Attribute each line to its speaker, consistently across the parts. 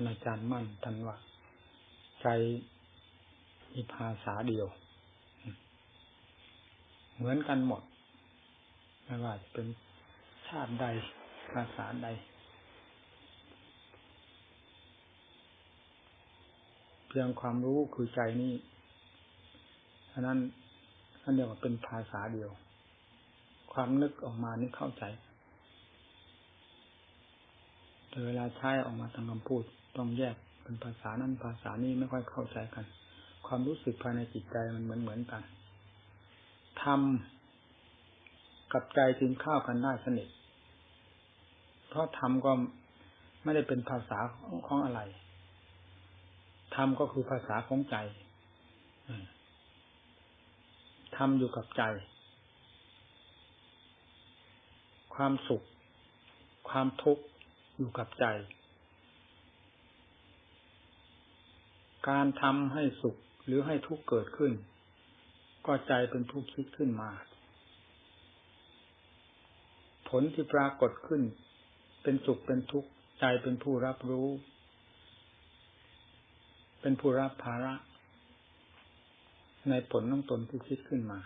Speaker 1: านอาจารย์มั่นท่านว่าใจมีภาษาเดียว เหมือนกันหมดไม่ว่าจะเป็นชาติใดภาษาใด เพียงความรู้คือใจนี่อันนั้นอันเดียวกับเป็นภาษาเดียว ความนึกออกมานี่เข้าใจแต่เวลาใช้ออกมาทางคำพูด ต้องแยกเป็นภาษานั้นภาษานี้ไม่ค่อยเข้าใจกัน ความรู้สึกภายในจิตใจมันเหมือนเหมือนกันทำกับใจจึงเข้ากันได้สนิทเพราะธรรมก็ไม่ได้เป็นภาษาของอะไรธรรมก็คือภาษาของใจธรรมอยู่กับใจ ความสุข ความทุกข์อยู่กับใจ การทำให้สุขหรือให้ทุกข์เกิดขึ้น ก็ใจเป็นผู้คิดขึ้นมา ผลที่ปรากฏขึ้น เป็นสุขเป็นทุกข์ใจเป็นผู้รับรู้ เป็นผู้รับภาระ ในผลของตนที่คิดขึ้นมา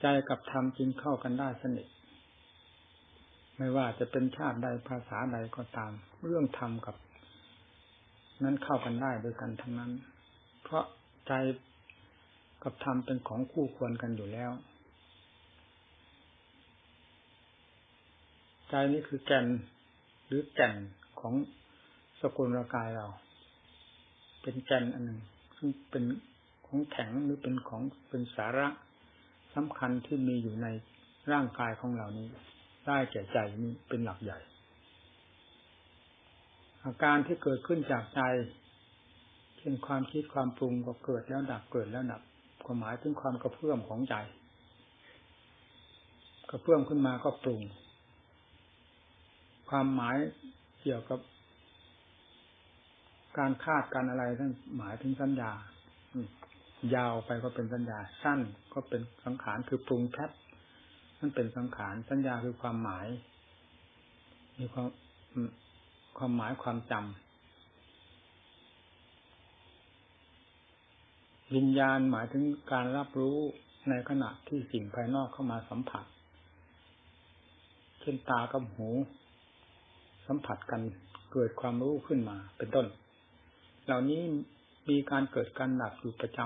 Speaker 1: ใจกับธรรมจึงเข้ากันได้สนิทไม่ว่าจะเป็นชาติใดภาษาใดก็ตาม เรื่องธรรมกับ นั้นเข้ากันได้โดยกันทั้งนั้น เพราะใจกับธรรมเป็นของคู่ควรกันอยู่แล้ว ใจนี้คือแก่นหรือแก่นของสกุลร่างกายเรา เป็นแก่นอันหนึ่งซึ่งเป็นของแข็งหรือเป็นของเป็นสาระสำคัญที่มีอยู่ในร่างกายของเรานี้ ได้แก่ใจนี้เป็นหลักใหญ่ อาการที่เกิดขึ้นจากใจเช่นความคิดความปรุงก็เกิดแล้วดับเกิดแล้วดับความหมายถึงความกระเพื่อมของใจกระเพื่อมขึ้นมาก็ปรุง ความหมายเกี่ยวกับ การคาดการอะไรทั้งหมายถึงสัญญายาวไปก็เป็นสัญญา สั้นก็เป็นสังขารคือปรุงแพบนั่นเป็นสังขารสัญญาคือความหมาย มีความ ความหมายความจำวิญญาณหมายถึงการรับรู้ในขณะที่สิ่งภายนอกเข้ามาสัมผัส เช่นตากับหู สัมผัสกันเกิดความรู้ขึ้นมา เป็นต้น เหล่านี้มีการเกิดการหนักอยู่ประจ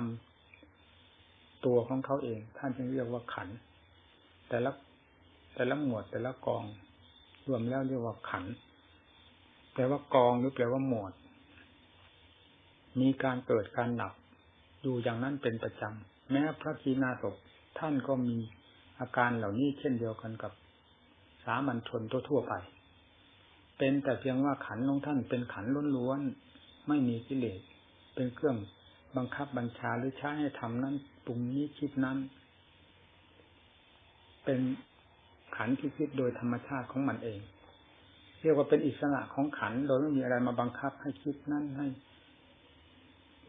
Speaker 1: ำตัวของเขาเอง ท่านจึงเรียกว่าขัน แต่ละแต่ละหมวดแต่ละกอง รวมแล้วเรียกว่าขัน แปลว่ากองหรือแปลว่าหมวด มีการเกิดการดับอยู่อย่างนั้นเป็นประจำ แม้พระทีนาตกท่านก็มีอาการเหล่านี้เช่นเดียวกันกับสามัญชนทั่วไป เป็นแต่เพียงว่าขันของท่านเป็นขันล้วนๆ ไม่มีกิเลส เป็นเครื่องบังคับบัญชาหรือใช้ให้ทำนั้นปรุงนี้คิดนั้น เป็นขันที่คิดโดยธรรมชาติของมันเอง เรียกว่าเป็นอิสระของขันโดยไม่มีอะไรมาบังคับให้คิดนั่นให้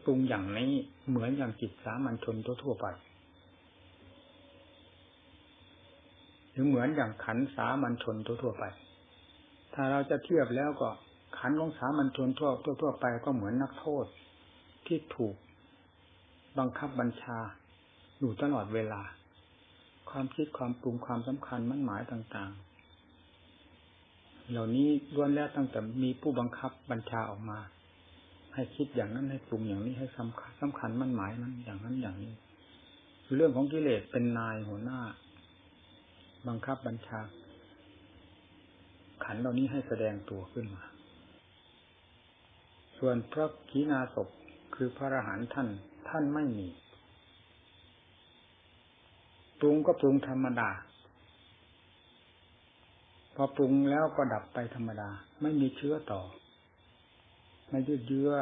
Speaker 1: ปรุงอย่างนี้เหมือนอย่างจิตสามัญชนทั่วไปหรือเหมือนอย่างขันสามัญชนทั่วไป ถ้าเราจะเทียบแล้วก็ขันของสามัญชนทั่วทั่วไปก็เหมือนนักโทษที่ถูกบังคับบัญชาอยู่ตลอดเวลา ความคิดความปรุงความสำคัญมั่นหมายต่างๆ เหล่านี้ล้วนแล้วตั้งแต่มีผู้บังคับบัญชาออกมา ให้คิดอย่างนั้นให้ปรุงอย่างนี้ให้สำคัญสำคัญมั่นหมายนั้นอย่างนั้นอย่างนี้ เรื่องของกิเลสเป็นนายหัวหน้า บังคับบัญชา ขันเหล่านี้ให้แสดงตัวขึ้นมา ส่วนพระขีณาสพคือพระอรหันต์ท่านท่านไม่มีปรุงก็ปรุงธรรมดา พอปรุงแล้วก็ดับไปธรรมดา ไม่มีเชื้อต่อ ไม่ยืดเยื้อ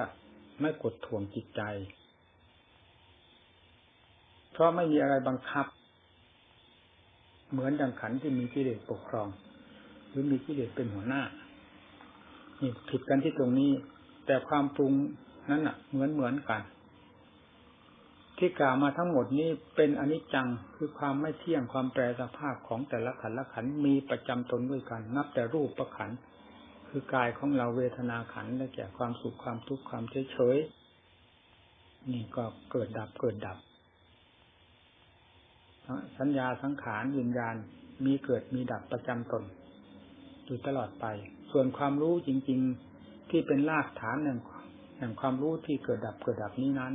Speaker 1: ไม่กดถ่วงจิตใจ เพราะไม่มีอะไรบังคับ เหมือนดังขันที่มีกิเลสปกครอง หรือมีกิเลสเป็นหัวหน้า นี่ผิดกันที่ตรงนี้ แต่ความปรุงนั้นอะ เหมือนเหมือนกัน ที่กล่าวมาทั้งหมดนี้เป็นอนิจจังคือความไม่เที่ยงความแปรสภาพของแต่ละขันละขันมีประจำตนด้วยกัน นับแต่รูปประขันคือกายของเราเวทนาขันได้แก่ความสุขความทุกข์ความเฉยเฉยนี่ก็เกิดดับเกิดดับ สัญญาสังขารวิญญาณมีเกิดมีดับประจำตนอยู่ตลอดไป ส่วนความรู้จริง ๆที่เป็นรากฐานแห่งแห่งความรู้ที่เกิดดับเกิดดับนี้นั้น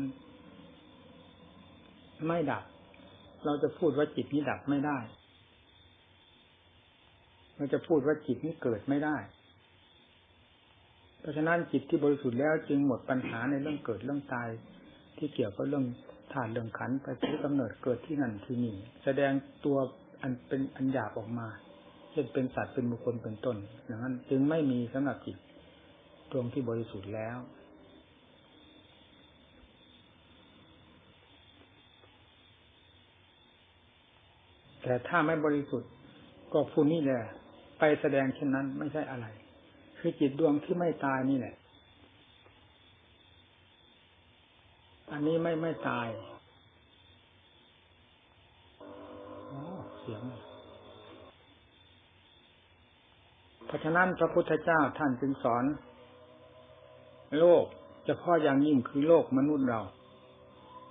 Speaker 1: ไม่ดับ เราจะพูดว่าจิตนี้ดับไม่ได้ เราจะพูดว่าจิตนี้เกิดไม่ได้ เพราะฉะนั้นจิตที่บริสุทธิ์แล้วจึงหมดปัญหาในเรื่องเกิดเรื่องตาย ที่เกี่ยวกับเรื่องธาตุเรื่องขันไปที่กำเนิดเกิดที่นั่นที่นี่แสดงตัวอันเป็นอันหยาบออกมาเช่นเป็นสัตว์เป็นบุคคลเป็นต้นอย่างนั้น จึงไม่มีสำหรับจิตดวงที่บริสุทธิ์แล้ว แต่ถ้าไม่บริสุทธิ์ ก็ผู้นี้แหละไปแสดงเช่นนั้นไม่ใช่อะไร คือจิตดวงที่ไม่ตายนี่แหละ อันนี้ไม่ไม่ตายเสียงเพราะฉะนั้นพระพุทธเจ้าท่านจึงสอน โลกจะพ่ออย่างยิ่งคือโลกมนุษย์เรา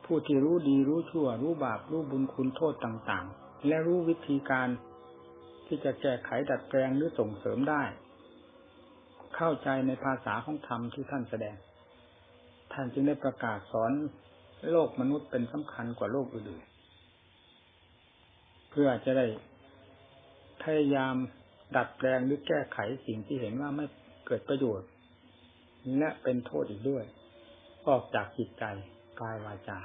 Speaker 1: ผู้ที่รู้ดีรู้ชั่ว รู้บาปรู้บุญคุณโทษต่าง ๆ และรู้วิธีการที่จะแก้ไขดัดแปลงหรือส่งเสริมได้ เข้าใจในภาษาของธรรมที่ท่านแสดง ท่านจึงได้ประกาศสอนโลกมนุษย์เป็นสำคัญกว่าโลกอื่นเพื่อจะได้พยายามดัดแปลงหรือแก้ไขสิ่งที่เห็นว่าไม่เกิดประโยชน์ และเป็นโทษอีกด้วย ออกจากจิตใจกายวาจา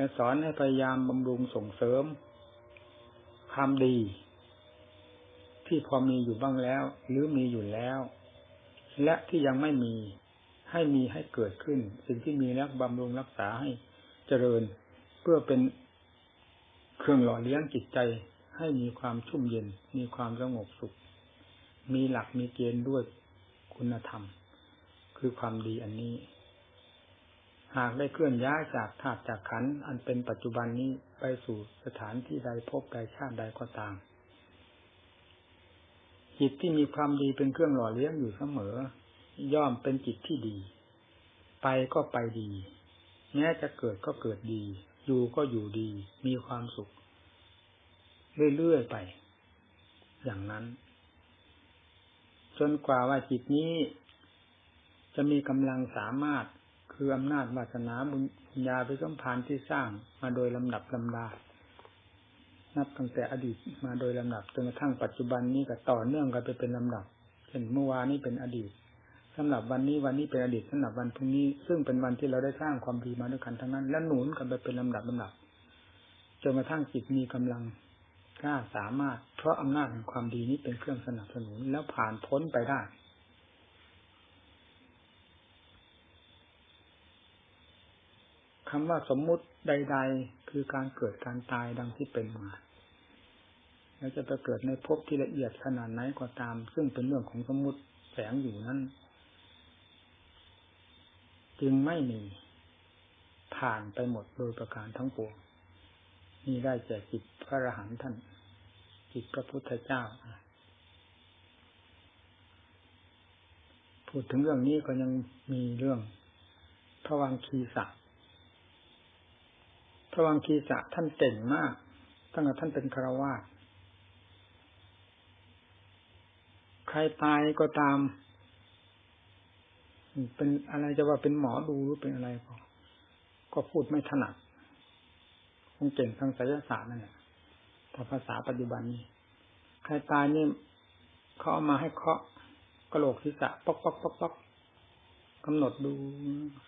Speaker 1: และสอนให้พยายามบำรุงส่งเสริม ความดี ที่พอมีอยู่บ้างแล้ว หรือมีอยู่แล้ว และที่ยังไม่มีให้มีให้เกิดขึ้น สิ่งที่มีแล้วบำรุงรักษาให้เจริญ เพื่อเป็นเครื่องหล่อเลี้ยงจิตใจให้มีความชุ่มเย็น มีความสงบสุข มีหลักมีเกณฑ์ด้วยคุณธรรม คือความดีอันนี้ หากได้เคลื่อนย้ายจากธาตุจากขันอันเป็นปัจจุบันนี้ไปสู่สถานที่ใดพบใดชาติใดก็ตามจิตที่มีความดีเป็นเครื่องหล่อเลี้ยงอยู่เสมอ ย่อมเป็นจิตที่ดี ไปก็ไปดี แม้จะเกิดก็เกิดดี อยู่ก็อยู่ดี มีความสุข เรื่อยๆไป อย่างนั้น จนกว่าว่าจิตนี้ จะมีกำลังสามารถ คืออำนาจวาสนาบุญญาไปสัมพันธ์ที่สร้างมาโดยลำดับลำดา นับตั้งแต่อดีตมาโดยลำดับจนกระทั่งปัจจุบันนี้ก็ต่อเนื่องกันไปเป็นลำดับเช่นเมื่อวานนี้เป็นอดีตสำหรับวันนี้วันนี้เป็นอดีตสำหรับวันพรุ่งนี้ ซึ่งเป็นวันที่เราได้สร้างความดีมาด้วยกันทั้งนั้น และหนุนกันไปเป็นลำดับลำดับจนกระทั่งจิตมีกำลังกล้าสามารถ เพราะอำนาจแห่งความดีนี้เป็นเครื่องสนับสนุนแล้วผ่านพ้นไปได้ คำว่าสมมุติใด ๆ คือการเกิดการตายดังที่เป็นมาแล้วจะไปเกิดในภพที่ละเอียดขนาดไหนก็ตาม ซึ่งเป็นเรื่องของสมมุติแฝงอยู่นั้น จึงไม่มี ผ่านไปหมดโดยประการทั้งปวงนี่ได้แก่จิตพระอรหันต์ท่าน จิตพระพุทธเจ้าพูดถึงเรื่องนี้ก็ยังมีเรื่องพระวังคีสะ พระวังคีสะท่านเก่งมากตั้งแต่ท่านเป็นคารวาสใครตายก็ตาม เป็นอะไรจะว่าเป็นหมอดูหรือเป็นอะไรก็ก็พูดไม่ถนัดคงเก่งทางไสยศาสตร์นั่นแหละถ้าภาษาปัจจุบันนี้ใครตายนี่เขาเอามาให้เคาะกระโหลกศีรษะป๊อกป๊อกป๊อกป๊อกกำหนดดู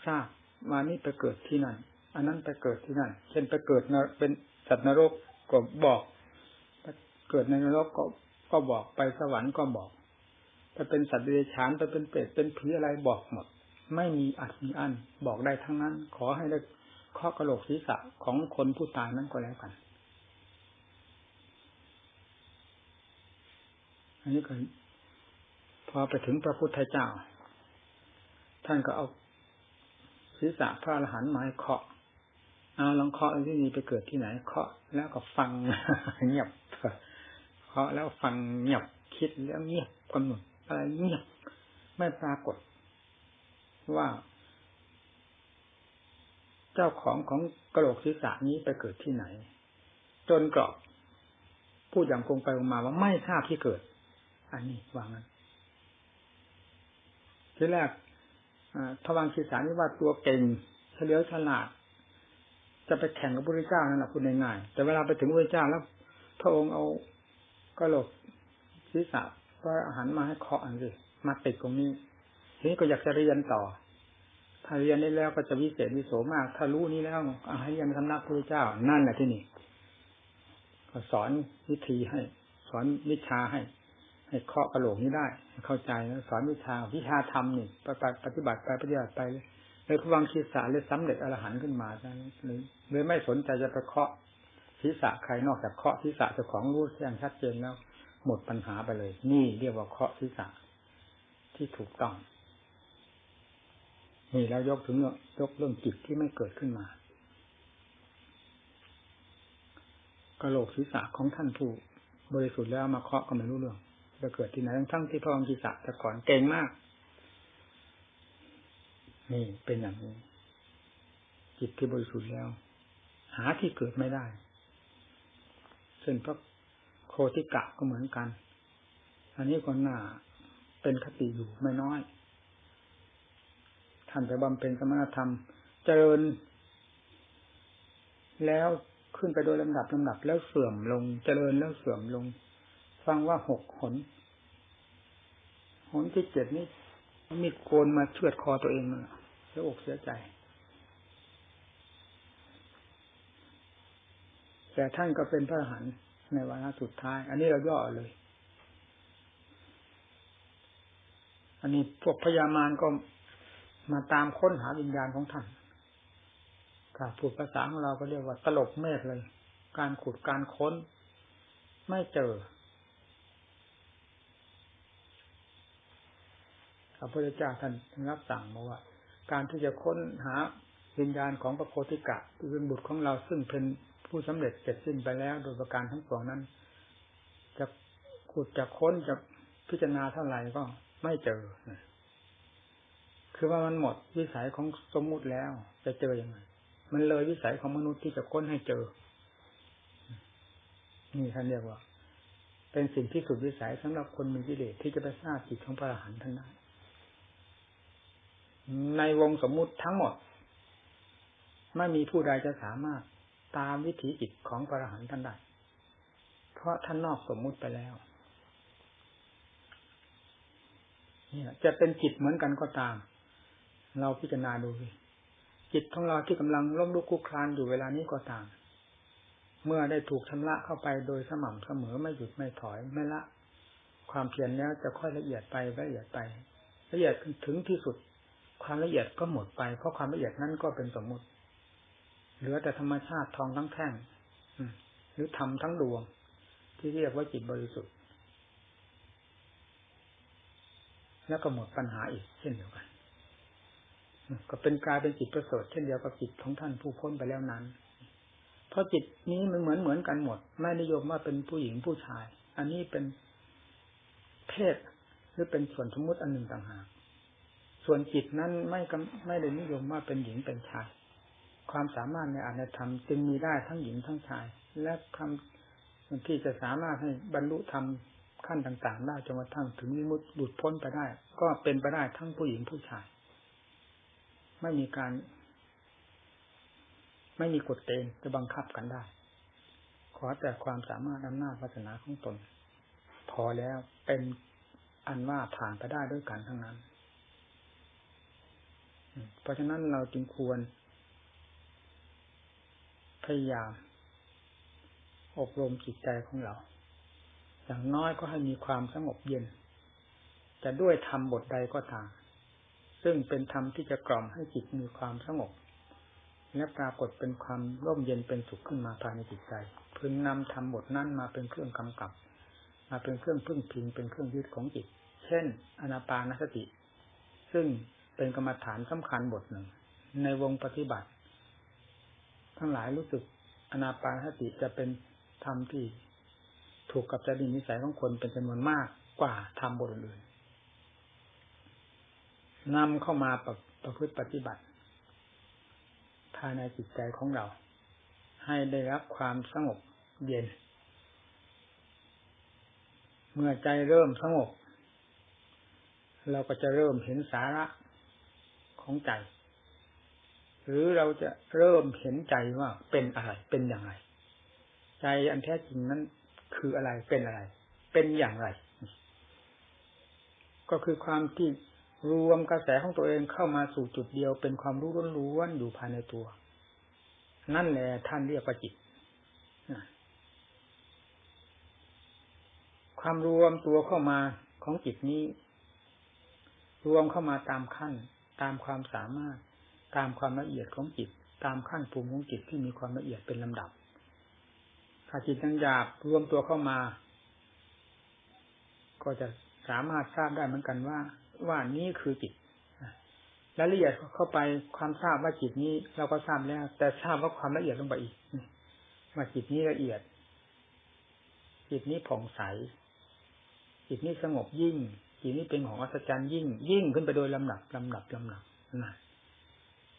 Speaker 1: ทราบว่านี่ไปเกิดที่นั่น อันนั้นไปเกิดที่นั่น เช่นไปเกิดเป็นสัตว์นรกก็บอก เกิดในนรกก็ก็บอกไปสวรรค์ก็บอกไปเป็นสัตว์เดรัจฉานไปเป็นเปรตเป็นผีอะไรบอกหมด ไม่มีอัดมีอันบอกได้ทั้งนั้น ขอให้ได้ข้อกระโหลกศีรษะของคนผู้ตายนั้นก็แล้วกันอันนี้ก็พอไปถึงพระพุทธเจ้า ท่านก็เอาศีรษะพระอรหันต์มาให้เคาะ เอาลองเคาะที่นี่ไปเกิดที่ไหน เคาะแล้วก็ฟังเงียบเคาะแล้วฟังเงียบคิดแล้วเงียบกำหนดอะไรเงียบไม่ปรากฏ ว่า เจ้าของของกระโหลกศีรษะนี้ไปเกิดที่ไหน จนกรอบพูดอย่างคงไปคงมาว่าไม่ทราบที่เกิด อันนี้วางนั้นทีแรกทวังศีรษะนี้ว่าตัวเก่งเฉลียวฉลาด จะไปแข่งกับพระเจ้านั่นแหละคุณง่ายๆแต่เวลาไปถึงพระเจ้าแล้ว พระองค์เอากระโหลกศีรษะพระอาหารมาให้เคาะอันสิมาติดตรงนี้ทีนี้ก็อยากจะเรียนต่อ ถ้าเรียนได้แล้วก็จะวิเศษวิโสมาก ถ้ารู้นี้แล้วให้เรียนสำนักพระเจ้านั่นแหละที่นี่ก็สอนวิธีให้ สอนวิชาให้ ให้เคาะกระโหลกนี้ได้ เข้าใจแล้วสอนวิชาวิชาธรรมนี่ปฏิบัติไปปฏิบัติไป เลยพวังคีสาเลยสำเร็จอรหันต์ขึ้นมาเลยเลยไม่สนใจจะไปเคาะศีรษะใครนอกจากเคาะศีรษะเจ้าของรู้แจ้งชัดเจนแล้ว หมดปัญหาไปเลย นี่เรียกว่าเคาะศีรษะที่ถูกต้องนี่แล้วยกถึงยกเรื่องจิตที่ไม่เกิดขึ้นมากระโหลกศีรษะของท่านผู้บริสุทธิ์แล้วมาเคาะก็ไม่รู้เรื่องจะเกิดที่ไหนทั้งที่พระองค์ศีรษะแต่ก่อนเก่งมาก นี่เป็นอย่างนี้ จิตที่บริสุทธิ์แล้ว หาที่เกิดไม่ได้เช่นพระโคติกะก็เหมือนกัน อันนี้ก็น่าเป็นคติอยู่ไม่น้อย ท่านไปบำเพ็ญสมณธรรม เจริญ แล้วขึ้นไปโดยลำดับลำดับแล้วเสื่อมลง เจริญแล้วเสื่อมลง ฟังว่าหกหนหนที่เจ็ดนี้มีโกนมาเชือดคอตัวเองมา แล้วอกเสียใจ แต่ท่านก็เป็นพระอรหันต์ในวาระสุดท้าย อันนี้เราย่อเลย อันนี้พวกพญามารก็มาตามค้นหาวิญญาณของท่านค่ะพูดภาษาของเราก็เรียกว่าตลบเมฆเลย การขุดการค้น ไม่เจอพระพุทธเจ้าท่านรับสั่งมาว่า การที่จะค้นหาวิญญาณของพระโพธิกะที่เป็นบุตรของเราซึ่งเป็นผู้สำเร็จเสร็จสิ้นไปแล้ว โดยประการทั้งปวงนั้น จะขุดจะค้นจะพิจารณาเท่าไหร่ก็ไม่เจอ คือว่ามันหมดวิสัยของสมมุติแล้ว จะเจออยังไง มันเลยวิสัยของมนุษย์ที่จะค้นให้เจอ นี่ท่านเรียกว่า เป็นสิ่งที่สุดวิสัยสำหรับคนมีกิเลสที่จะไปทราบจิตของพระอรหันต์ท่านได้ ในวงสมมุติทั้งหมด ไม่มีผู้ใดจะสามารถตามวิถีจิตของพระอรหันต์ท่านได้เพราะท่านนอกสมมุติไปแล้วเนี่ยจะเป็นจิตเหมือนกันก็ตาม เราพิจารณาดูจิตของเราที่กำลังล้มลุกคลุกคลานอยู่เวลานี้ก็ตาม เมื่อได้ถูกชำระเข้าไปโดยสม่ำเสมอไม่หยุดไม่ถอยไม่ละ ความเพียรแล้วจะค่อยละเอียดไปละเอียดไป ละเอียดถึงที่สุด ความละเอียดก็หมดไป เพราะความละเอียดนั้นก็เป็นสมมุติ เหลือแต่ธรรมชาติทองทั้งแท่งหรือธรรมทั้งดวง ที่เรียกว่าจิตบริสุทธิ์ แล้วก็หมดปัญหาอีกเช่นเดียวกันก็เป็นกายเป็นจิตประเสริฐเช่นเดียวกับจิตของท่านผู้พ้นไปแล้วนั้น เพราะจิตนี้มันเหมือนเหมือนกันหมด ไม่นิยมว่าเป็นผู้หญิงผู้ชาย อันนี้เป็นเพศหรือเป็นส่วนสมมติอันหนึ่งต่างหาก ส่วนจิตนั้นไม่ไม่ได้นิยมว่าเป็นหญิงเป็นชาย ความสามารถในอานธรรมจึงมีได้ทั้งหญิงทั้งชาย และคำที่จะสามารถให้บรรลุธรรมขั้นต่าง ๆ ได้จนกระทั่งถึงมิมุติหลุดพ้นไปได้ ก็เป็นไปได้ทั้งผู้หญิงผู้ชาย ไม่มีการ ไม่มีกฎเกณฑ์จะบังคับกันได้ ขอแต่ความสามารถอำนาจวาสนาของตน พอแล้วเป็นอันว่าผ่านไปได้ด้วยกันทั้งนั้น เพราะฉะนั้นเราจึงควร พยายาม อบรมจิตใจของเรา อย่างน้อยก็ให้มีความสงบเย็น จะด้วยทำบทใดก็ตาม ซึ่งเป็นธรรมที่จะกล่อมให้จิตมีความสงบ และปรากฏเป็นความร่มเย็นเป็นสุขขึ้นมาภายในจิตใจ พึงนำธรรมบทนั้นมาเป็นเครื่องกำกับ มาเป็นเครื่องพึ่งพิงเป็นเครื่องยึดของจิต เช่น อนาปานสติ ซึ่ง เป็นกรรมฐานสำคัญบทหนึ่ง ในวงปฏิบัติ ทั้งหลายรู้สึกอนาปานสติจะเป็นธรรมที่ถูกกับจริตนิสัยของคนเป็นจำนวนมากกว่าธรรมบทอื่นนำเข้ามาประประพฤติปฏิบัติ ภายในจิตใจของเรา ให้ได้รับความสงบเย็น เมื่อใจเริ่มสงบ เราก็จะเริ่มเห็นสาระ ของใจ หรือเราจะเริ่มเห็นใจว่าเป็นอะไร เป็นอย่างไร ใจอันแท้จริงนั้นคืออะไรเป็นอะไร เป็นอย่างไร ก็คือความที่รวมกระแสของตัวเองเข้ามาสู่จุดเดียว เป็นความรู้ล้วนๆอยู่ภายในตัว นั่นแหละท่านเรียกว่าจิตความรวมตัวเข้ามาของจิตนี้ รวมเข้ามาตามขั้น ตามความสามารถ ตามความละเอียดของจิต ตามขั้นภูมิของจิตที่มีความละเอียดเป็นลำดับถ้าจิตยังหยาบรวมตัวเข้ามา ก็จะสามารถทราบได้เหมือนกันว่า ว่านี้คือจิตละเอียดเข้าไปความทราบว่าจิตนี้เราก็ทราบแล้ว แต่ทราบว่าความละเอียดลงไปอีกว่าจิตนี้ละเอียด จิตนี้ผ่องใส จิตนี้สงบยิ่ง จิตนี้เป็นของอัศจรรย์ยิ่ง ยิ่งขึ้นไปโดยลำดับลำดับลำดับนะ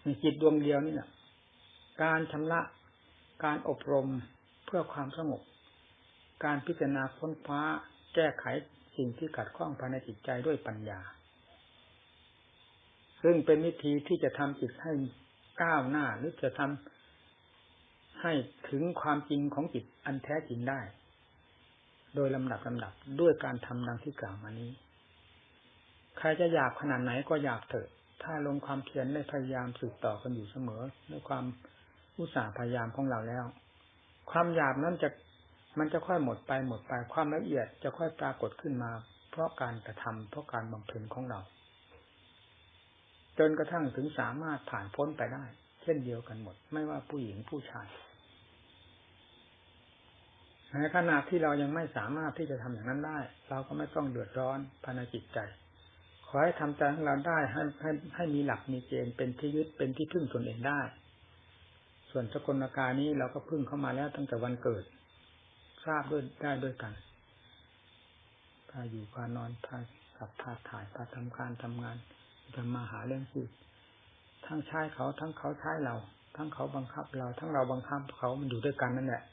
Speaker 1: ในจิตดวงเดียวนี่แหละการชำระการอบรมเพื่อความสงบ การพิจารณาค้นคว้าแก้ไขสิ่งที่ขัดข้องภายในจิตใจด้วยปัญญา ซึ่งเป็นวิธีที่จะทำจิตให้ก้าวหน้าหรือจะทำให้ถึงความจริงของจิตอันแท้จริงได้ โดยลำดับลำดับด้วยการทำดังที่กล่าวมานี้ ใครจะอยากขนาดไหนก็อยากเถอะ ถ้าลงความเพียรได้พยายามสืบต่อกันอยู่เสมอด้วยความอุตสาห์พยายามของเราแล้ว ความหยาบนั้นจะมันจะค่อยหมดไปหมดไปความละเอียดจะค่อยปรากฏขึ้นมา เพราะการกระทำเพราะการบำเพ็ญของเรา จนกระทั่งถึงสามารถผ่านพ้นไปได้ เช่นเดียวกันหมด ไม่ว่าผู้หญิงผู้ชายในขณะที่เรายังไม่สามารถที่จะทำอย่างนั้นได้ เราก็ไม่ต้องเดือดร้อนภายในจิตใจ อให้ทำใจของเราได้ให้ให้ให้มีหลักมีเกณฑ์เป็นที่ยึดเป็นที่พึ่งตนเองได้ ส่วนสกลกานี้เราก็พึ่งเข้ามาแล้วตั้งแต่วันเกิด ทราบด้วยได้ด้วยกันพาอยู่พานอนพาขับพาถ่ายพาทำการทำงานทำมาหาเรื่องชีวิตทั้งใช้เขาทั้งเขาใช้เรา ทั้งเขาบังคับเรา ทั้งเราบังคับเขามันอยู่ด้วยกันนั่นแหละ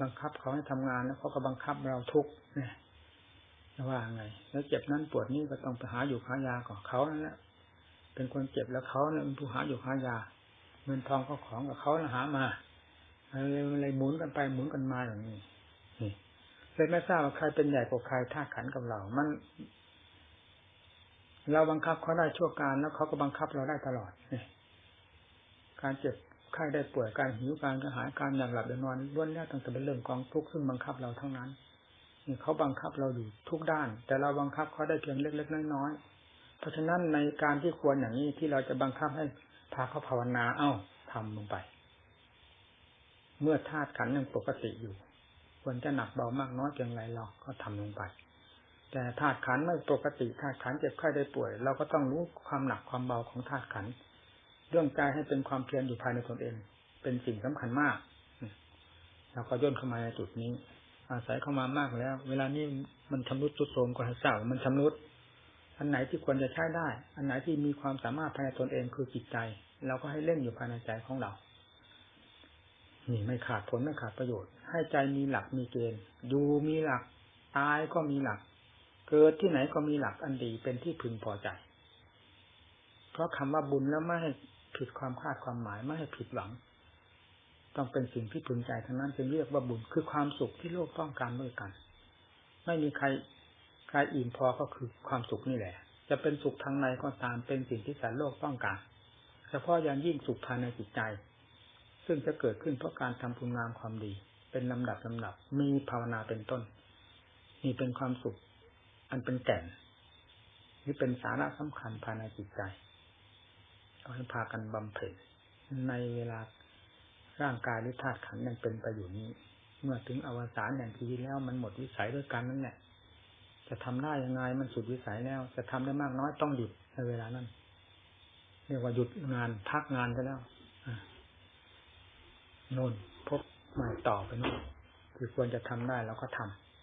Speaker 1: บังคับเขาให้ทำงานแล้วเขาก็บังคับเราทุกเนี่ย ว่าไง แล้วเจ็บนั้นปวดนี่ก็ต้องไปหาอยู่หายาก่อนเขานั่นแหละเป็นคนเจ็บแล้วเขาเนี่ยเป็นผู้หาอยู่หายาเงินทองก็ของกับเขาหามาอะไรอะไรหมุนกันไปหมุนกันมาอย่างนี้นี่เลยไม่ทราบว่าใครเป็นใหญ่กว่าใครท่าขันกับเรา มัน เราบังคับเขาได้ชั่วการแล้วเขาก็บังคับเราได้ตลอดการเจ็บไข้ได้ป่วยการหิวการกระหายการอยากหลับอยากนอนล้วนแล้วตั้งแต่เป็นเรื่องกองทุกข์ซึ่งบังคับเราทั้งนั้น เขาบังคับเราอยู่ทุกด้าน แต่เราบังคับเขาได้เพียงเล็กๆน้อยๆเพราะฉะนั้นในการที่ควรอย่างนี้ที่เราจะบังคับให้พาเขาภาวนา เอ้าทำลงไป เมื่อธาตุขันยังปกติอยู่ ควรจะหนักเบามากน้อยเพียงไรเราก็ทำลงไป แต่ธาตุขันไม่ปกติธาตุขันเจ็บไข้ได้ป่วย เราก็ต้องรู้ความหนักความเบาของธาตุขันเรื่องใจให้เป็นความเพียรอยู่ภายในตนเอง เป็นสิ่งสำคัญมากเราก็ย่นเข้ามาในจุดนี้ อาศัยเข้ามามากแล้ว เวลานี้มันชำรุดสุดโทรมก็ให้ทรามันชำรุด อันไหนที่ควรจะใช้ได้ อันไหนที่มีความสามารถภายในตนเองคือจิตใจ เราก็ให้เล่นอยู่ภายในใจของเรา นี่ไม่ขาดผลไม่ขาดประโยชน์ ให้ใจมีหลักมีเกณฑ์ดูมีหลัก ตายก็มีหลัก เกิดที่ไหนก็มีหลักอันดีเป็นที่พึงพอใจ เพราะคำว่าบุญแล้วไม่ให้ผิดความคาดความหมายไม่ให้ผิดหวัง ต้องเป็นสิ่งที่พึงใจทั้งนั้นจึงเรียกว่าบุญคือความสุขที่โลกต้องการด้วยกัน ไม่มีใครใครอิ่มพอก็คือความสุขนี่แหละ จะเป็นสุขทางในก็ตามเป็นสิ่งที่สารโลกต้องการเฉพาะอย่างยิ่งสุขภายในจิตใจ ซึ่งจะเกิดขึ้นเพราะการทำคุณงามความดี เป็นลำดับลำดับมีภาวนาเป็นต้นนี่เป็นความสุข อันเป็นแก่นนี่เป็นสาระสำคัญภายในจิตใจก็ให้พากันบำเพ็ญในเวลา ร่างกายหรือธาตุขันยังเป็นไปอยู่นี้ เมื่อถึงอวสานอย่างทีแล้วมันหมดวิสัยด้วยกันนั่นแหละจะทำได้ยังไงมันสุดวิสัยแล้ว จะทำได้มากน้อยต้องหยุดในเวลานั้นเรียกว่าหยุดงานพักงานไปแล้วโน่นพบใหม่ต่อไปนู่นคือควรจะทำได้เราก็ท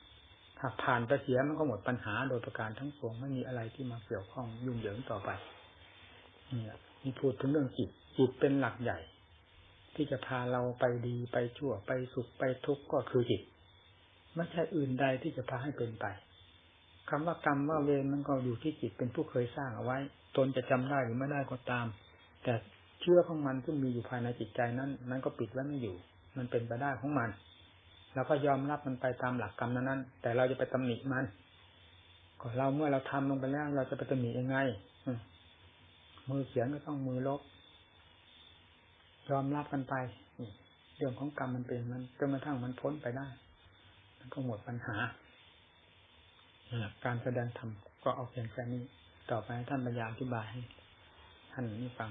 Speaker 1: ำถ้าผ่านไปเสียมันก็หมดปัญหาโดยประการทั้งปวงไม่มีอะไรที่มาเกี่ยวข้องยุ่งเหยิงต่อไปเนี่ยมีพูดถึงเรื่องจิตจิตเป็นหลักใหญ่ ที่จะพาเราไปดีไปชั่วไปสุขไปทุกข์ก็คือจิต ไม่ใช่อื่นใดที่จะพาให้เป็นไปคำว่ากรรมว่าเวรมันก็อยู่ที่จิตเป็นผู้เคยสร้างเอาไว้ ตนจะจำได้หรือไม่ได้ก็ตาม แต่เชื่อของมันซึ่งมีอยู่ภายในจิตใจนั้นนั้นก็ปิดไว้ไม่อยู่ มันเป็นไปได้ของมันเราก็ยอมรับมันไปตามหลักกรรมนั้นแต่เราจะไปตำหนิมันก็เราเมื่อเราทำลงไปแล้ว เราจะไปตำหนิยังไงมือเขียนก็ต้องมือลบ ยอมรับกันไปเรื่องของกรรมมันเป็นมันจนกระทั่งมันพ้นไปได้ มันก็หมดปัญหาการแสดงธรรมก็เอาเพียงแค่นี้ ต่อไปท่านบรรยาอธิบายให้ท่านนี้ฟัง